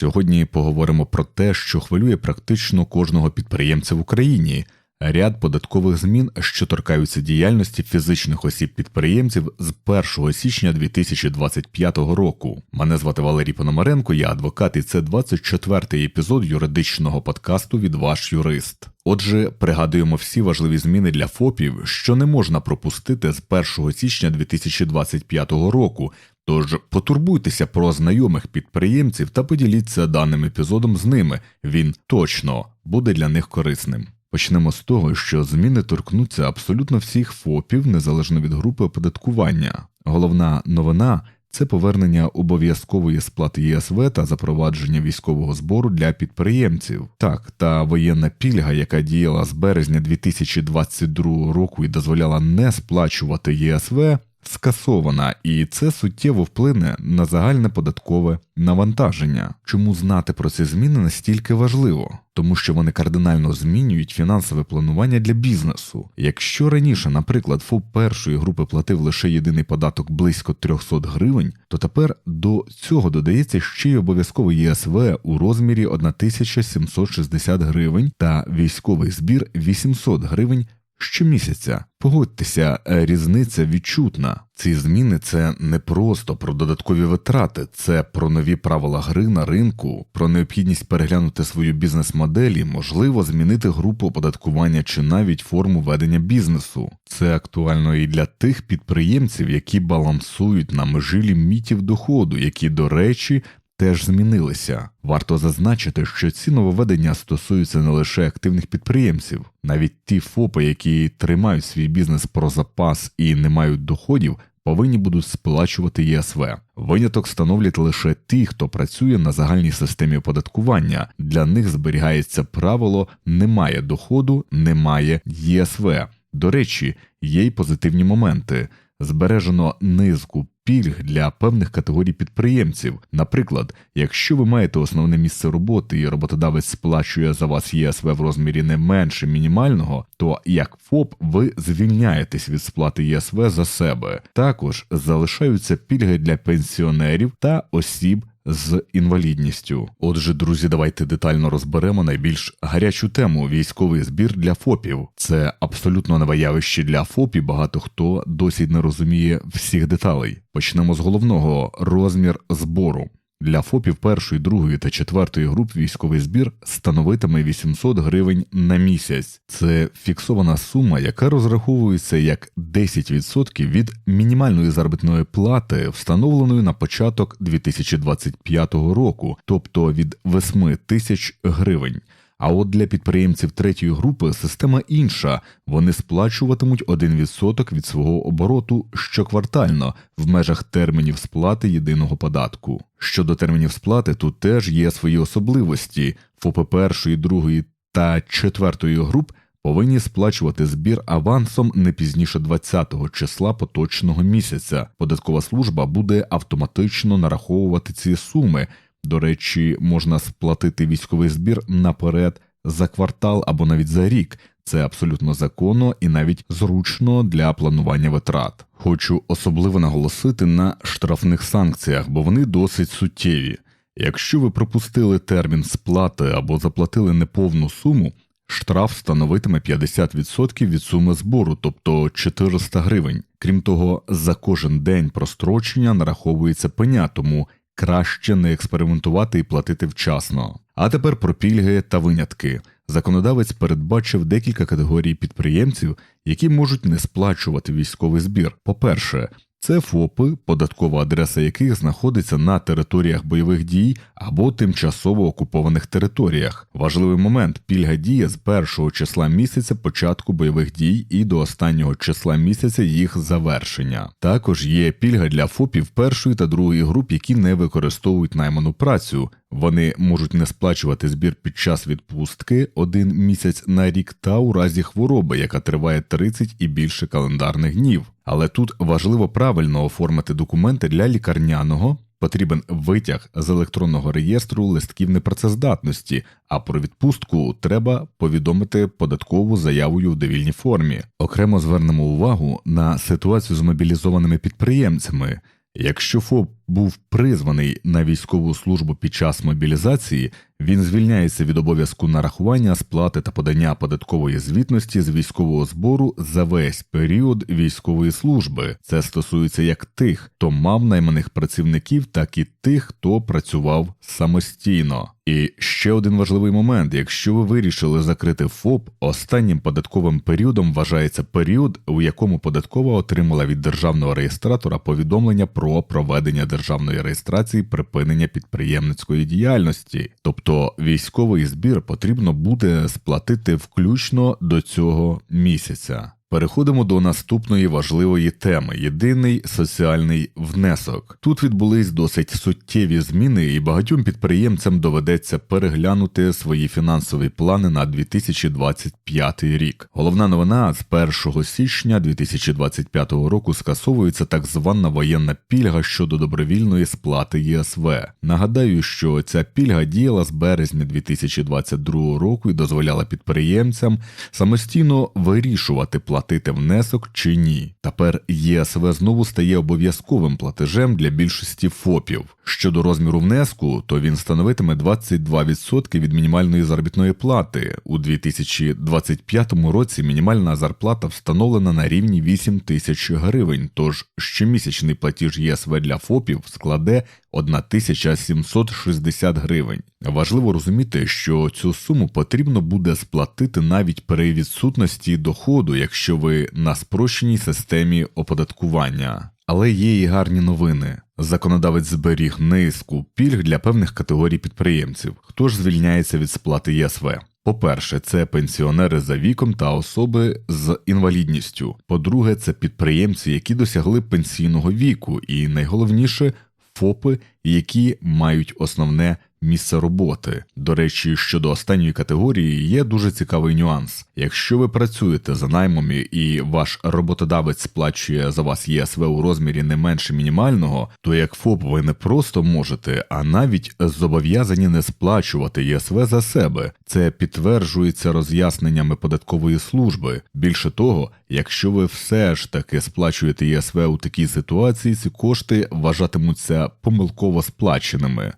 Сьогодні поговоримо про те, що хвилює практично кожного підприємця в Україні. Ряд податкових змін, що торкаються діяльності фізичних осіб-підприємців з 1 січня 2025 року. Мене звати Валерій Пономаренко, я адвокат, і це 24-й епізод юридичного подкасту від ваш юрист. Отже, пригадуємо всі важливі зміни для ФОПів, що не можна пропустити з 1 січня 2025 року. Тож потурбуйтеся про знайомих підприємців та поділіться даним епізодом з ними. Він точно буде для них корисним. Почнемо з того, що зміни торкнуться абсолютно всіх ФОПів незалежно від групи оподаткування. Головна новина це повернення обов'язкової сплати ЄСВ та запровадження військового збору для підприємців. Так, та воєнна пільга, яка діяла з березня 2022 року і дозволяла не сплачувати ЄСВ, скасована, і це суттєво вплине на загальне податкове навантаження. Чому знати про ці зміни настільки важливо? Тому що вони кардинально змінюють фінансове планування для бізнесу. Якщо раніше, наприклад, ФОП першої групи платив лише єдиний податок близько 300 гривень, то тепер до цього додається ще й обов'язковий ЄСВ у розмірі 1760 гривень та військовий збір 800 гривень Щомісяця, погодьтеся, е, різниця відчутна. Ці зміни це не просто про додаткові витрати, це про нові правила гри на ринку, про необхідність переглянути свою бізнес-моделі, можливо, змінити групу оподаткування чи навіть форму ведення бізнесу. Це актуально і для тих підприємців, які балансують на межі лімітів доходу, які, до речі, теж змінилися. Варто зазначити, що ці нововведення стосуються не лише активних підприємців, навіть ті ФОПи, які тримають свій бізнес про запас і не мають доходів. Повинні будуть сплачувати ЄСВ. Виняток становлять лише ті, хто працює на загальній системі оподаткування. Для них зберігається правило немає доходу, немає ЄСВ. До речі, є й позитивні моменти. Збережено низку пільг для певних категорій підприємців. Наприклад, якщо ви маєте основне місце роботи і роботодавець сплачує за вас ЄСВ в розмірі не менше мінімального, то як ФОП ви звільняєтесь від сплати ЄСВ за себе. Також залишаються пільги для пенсіонерів та осіб з інвалідністю. Отже, друзі, давайте детально розберемо найбільш гарячу тему військовий збір для ФОПів. Це абсолютно нове явище для ФОПів. Багато хто досі не розуміє всіх деталей. Почнемо з головного розмір збору. Для ФОПів першої, другої та четвертої груп військовий збір становитиме 800 гривень на місяць. Це фіксована сума, яка розраховується як 10% від мінімальної заробітної плати, встановленої на початок 2025 року, тобто від 8 тисяч гривень. А от для підприємців третьої групи система інша. Вони сплачуватимуть 1% від свого обороту щоквартально в межах термінів сплати єдиного податку. Щодо термінів сплати, тут теж є свої особливості. ФОП першої, другої та четвертої груп повинні сплачувати збір авансом не пізніше 20-го числа поточного місяця. Податкова служба буде автоматично нараховувати ці суми. До речі, можна сплатити військовий збір наперед за квартал або навіть за рік. Це абсолютно законно і навіть зручно для планування витрат. Хочу особливо наголосити на штрафних санкціях, бо вони досить суттєві. Якщо ви пропустили термін сплати або заплатили неповну суму, штраф становитиме 50% від суми збору, тобто 400 гривень. Крім того, за кожен день прострочення нараховується пеня, тому краще не експериментувати і платити вчасно. А тепер про пільги та винятки. Законодавець передбачив декілька категорій підприємців, які можуть не сплачувати військовий збір. По-перше, це ФОПи, податкова адреса яких знаходиться на територіях бойових дій або тимчасово окупованих територіях. Важливий момент пільга діє з першого числа місяця початку бойових дій і до останнього числа місяця їх завершення. Також є пільга для ФОПів першої та другої груп, які не використовують найману працю. Вони можуть не сплачувати збір під час відпустки один місяць на рік та у разі хвороби, яка триває 30 і більше календарних днів. Але тут важливо правильно оформити документи для лікарняного. Потрібен витяг з електронного реєстру листків непрацездатності, а про відпустку треба повідомити податкову заявою в довільній формі. Окремо звернемо увагу на ситуацію з мобілізованими підприємцями. Якщо ФОП був призваний на військову службу під час мобілізації, він звільняється від обов'язку нарахування, сплати та подання податкової звітності з військового збору за весь період військової служби. Це стосується як тих, хто мав найманих працівників, так і тих, хто працював самостійно. І ще один важливий момент: якщо ви вирішили закрити ФОП, останнім податковим періодом вважається період, у якому податкова отримала від державного реєстратора повідомлення про проведення державної реєстрації припинення підприємницької діяльності, тобто військовий збір потрібно буде сплатити включно до цього місяця. Переходимо до наступної важливої теми єдиний соціальний внесок. Тут відбулись досить суттєві зміни, і багатьом підприємцям доведеться переглянути свої фінансові плани на 2025 рік. Головна новина з 1 січня 2025 року скасовується так звана воєнна пільга щодо добровільної сплати ЄСВ. Нагадаю, що ця пільга діяла з березня 2022 року і дозволяла підприємцям самостійно вирішувати плати платити внесок чи ні. Тепер ЄСВ знову стає обов'язковим платежем для більшості ФОПів. Щодо розміру внеску, то він становитиме 22% від мінімальної заробітної плати. У 2025 році мінімальна зарплата встановлена на рівні 8 тисяч гривень, тож щомісячний платіж ЄСВ для ФОПів складе 1760 гривень. Важливо розуміти, що цю суму потрібно буде сплатити навіть при відсутності доходу, якщо ви на спрощеній системі оподаткування. Але є і гарні новини. Законодавець зберіг низку пільг для певних категорій підприємців, хто ж звільняється від сплати ЄСВ. По-перше, це пенсіонери за віком та особи з інвалідністю. По-друге, це підприємці, які досягли пенсійного віку, і найголовніше ФОПи, які мають основне місце роботи. До речі, щодо останньої категорії є дуже цікавий нюанс. Якщо ви працюєте за наймом і ваш роботодавець сплачує за вас ЄСВ у розмірі не менше мінімального, то як ФОП ви не просто можете, а навіть зобов'язані не сплачувати ЄСВ за себе. Це підтверджується роз'ясненнями податкової служби. Більше того, якщо ви все ж таки сплачуєте ЄСВ у такій ситуації, ці кошти вважатимуться помилково сплаченими.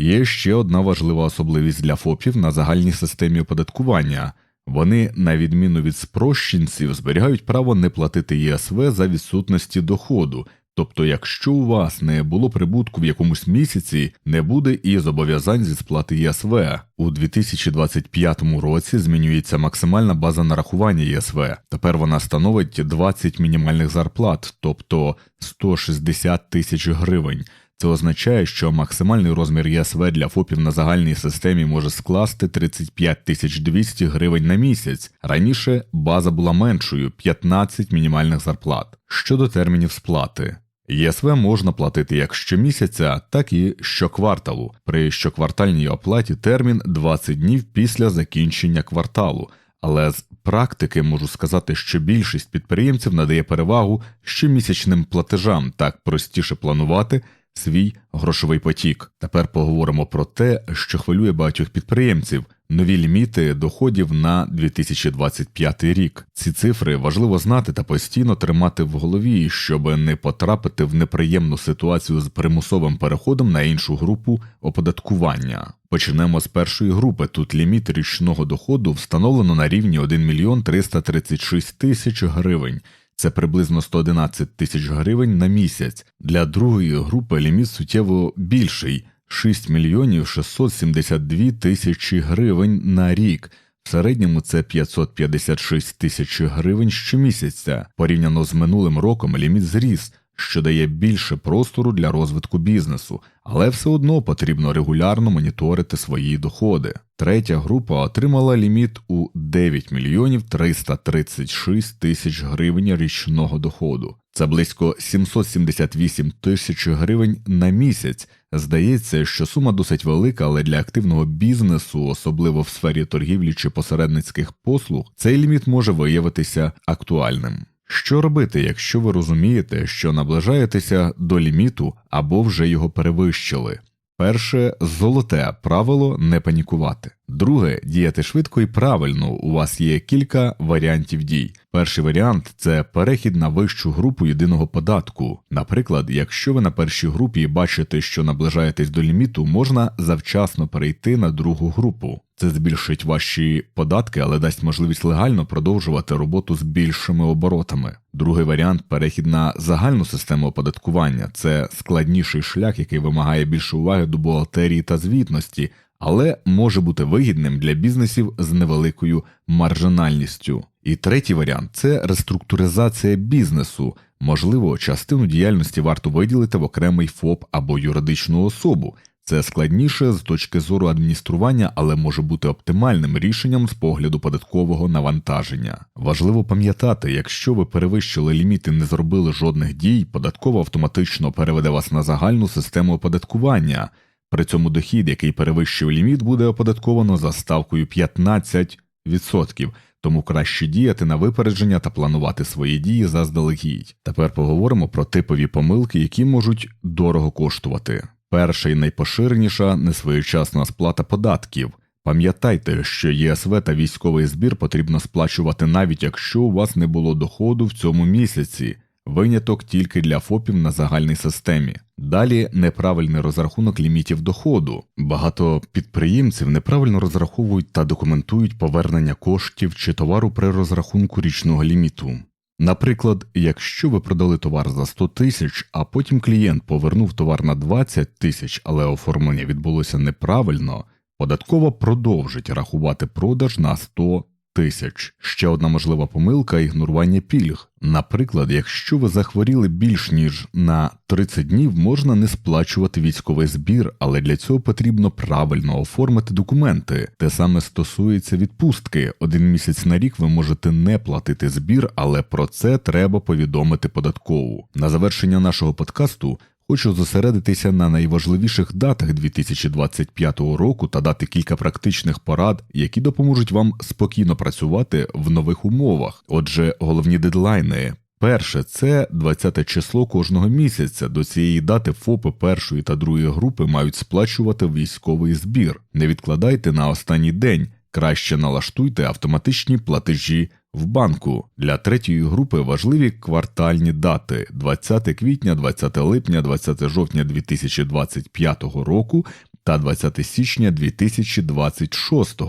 Є ще одна важлива особливість для ФОПів на загальній системі оподаткування. Вони, на відміну від спрощенців, зберігають право не платити ЄСВ за відсутності доходу, тобто, якщо у вас не було прибутку в якомусь місяці, не буде і зобов'язань зі сплати ЄСВ. У 2025 році змінюється максимальна база нарахування ЄСВ. Тепер вона становить 20 мінімальних зарплат, тобто 160 тисяч гривень. Це означає, що максимальний розмір ЄСВ для ФОПів на загальній системі може скласти 35 тисяч 200 гривень на місяць. Раніше база була меншою 15 мінімальних зарплат. Щодо термінів сплати. ЄСВ можна платити як щомісяця, так і щокварталу. При щоквартальній оплаті термін 20 днів після закінчення кварталу. Але з практики можу сказати, що більшість підприємців надає перевагу щомісячним платежам, так простіше планувати свій грошовий потік. Тепер поговоримо про те, що хвилює багатьох підприємців. Нові ліміти доходів на 2025 рік. Ці цифри важливо знати та постійно тримати в голові, щоб не потрапити в неприємну ситуацію з примусовим переходом на іншу групу оподаткування. Почнемо з першої групи. Тут ліміт річного доходу встановлено на рівні 1 мільйон 336 тисяч гривень. Це приблизно 111 тисяч гривень на місяць. Для другої групи ліміт суттєво більший 6 мільйонів 672 тисячі гривень на рік. В середньому це 556 тисяч гривень щомісяця. Порівняно з минулим роком ліміт зріс що дає більше простору для розвитку бізнесу, але все одно потрібно регулярно моніторити свої доходи. Третя група отримала ліміт у 9 мільйонів 336 тисяч гривень річного доходу. Це близько 778 тисяч гривень на місяць. Здається, що сума досить велика, але для активного бізнесу, особливо в сфері торгівлі чи посередницьких послуг, цей ліміт може виявитися актуальним. Що робити, якщо ви розумієте, що наближаєтеся до ліміту або вже його перевищили? Перше золоте правило не панікувати. Друге діяти швидко і правильно. У вас є кілька варіантів дій. Перший варіант це перехід на вищу групу єдиного податку. Наприклад, якщо ви на першій групі бачите, що наближаєтесь до ліміту, можна завчасно перейти на другу групу. Це збільшить ваші податки, але дасть можливість легально продовжувати роботу з більшими оборотами. Другий варіант перехід на загальну систему оподаткування. Це складніший шлях, який вимагає більше уваги до бухгалтерії та звітності, але може бути вигідним для бізнесів з невеликою маржинальністю. І третій варіант це реструктуризація бізнесу. Можливо, частину діяльності варто виділити в окремий ФОП або юридичну особу. Це складніше з точки зору адміністрування, але може бути оптимальним рішенням з погляду податкового навантаження. Важливо пам'ятати, якщо ви перевищили ліміт і не зробили жодних дій, податково автоматично переведе вас на загальну систему оподаткування. При цьому дохід, який перевищив ліміт, буде оподатковано за ставкою 15%, тому краще діяти на випередження та планувати свої дії заздалегідь. Тепер поговоримо про типові помилки, які можуть дорого коштувати. Перша і найпоширеніша несвоєчасна сплата податків. Пам'ятайте, що ЄСВ та військовий збір потрібно сплачувати навіть якщо у вас не було доходу в цьому місяці. Виняток тільки для ФОПів на загальній системі. Далі неправильний розрахунок лімітів доходу. Багато підприємців неправильно розраховують та документують повернення коштів чи товару при розрахунку річного ліміту. Наприклад, якщо ви продали товар за 100 тисяч, а потім клієнт повернув товар на 20 тисяч, але оформлення відбулося неправильно, податкова продовжить рахувати продаж на 100 тисяч. Ще одна можлива помилка ігнорування пільг. Наприклад, якщо ви захворіли більш ніж на 30 днів, можна не сплачувати військовий збір, але для цього потрібно правильно оформити документи. Те саме стосується відпустки. Один місяць на рік ви можете не платити збір, але про це треба повідомити податкову. На завершення нашого подкасту Хочу зосередитися на найважливіших датах 2025 року та дати кілька практичних порад, які допоможуть вам спокійно працювати в нових умовах. Отже, головні дедлайни. Перше це 20 число кожного місяця. До цієї дати ФОПи першої та другої групи мають сплачувати військовий збір. Не відкладайте на останній день, краще налаштуйте автоматичні платежі в банку для третьої групи важливі квартальні дати 20 квітня, 20 липня, 20 жовтня 2025 року та 20 січня 2026.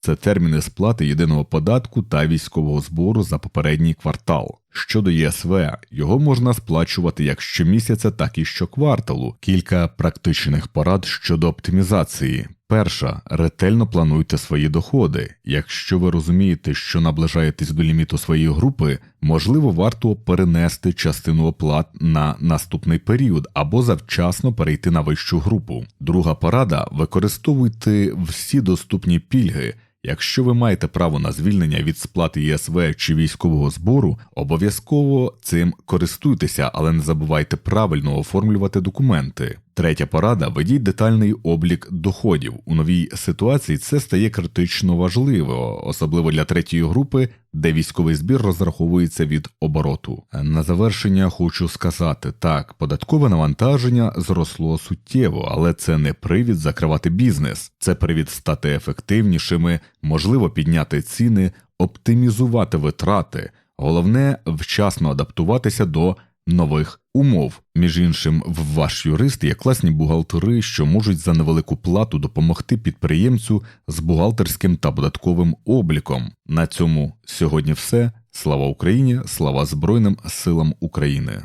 Це терміни сплати єдиного податку та військового збору за попередній квартал. Щодо ЄСВ, його можна сплачувати як щомісяця, так і щокварталу. Кілька практичних порад щодо оптимізації. Перша ретельно плануйте свої доходи. Якщо ви розумієте, що наближаєтесь до ліміту своєї групи, можливо, варто перенести частину оплат на наступний період або завчасно перейти на вищу групу. Друга порада використовуйте всі доступні пільги. Якщо ви маєте право на звільнення від сплати ЄСВ чи військового збору, обов'язково цим користуйтеся, але не забувайте правильно оформлювати документи. Третя порада ведіть детальний облік доходів. У новій ситуації це стає критично важливо, особливо для третьої групи, де військовий збір розраховується від обороту. На завершення хочу сказати так, податкове навантаження зросло суттєво, але це не привід закривати бізнес, це привід стати ефективнішими, можливо підняти ціни, оптимізувати витрати. Головне вчасно адаптуватися до нових умов. Між іншим, в ваш юрист є класні бухгалтери, що можуть за невелику плату допомогти підприємцю з бухгалтерським та податковим обліком. На цьому сьогодні все. Слава Україні, слава Збройним силам України.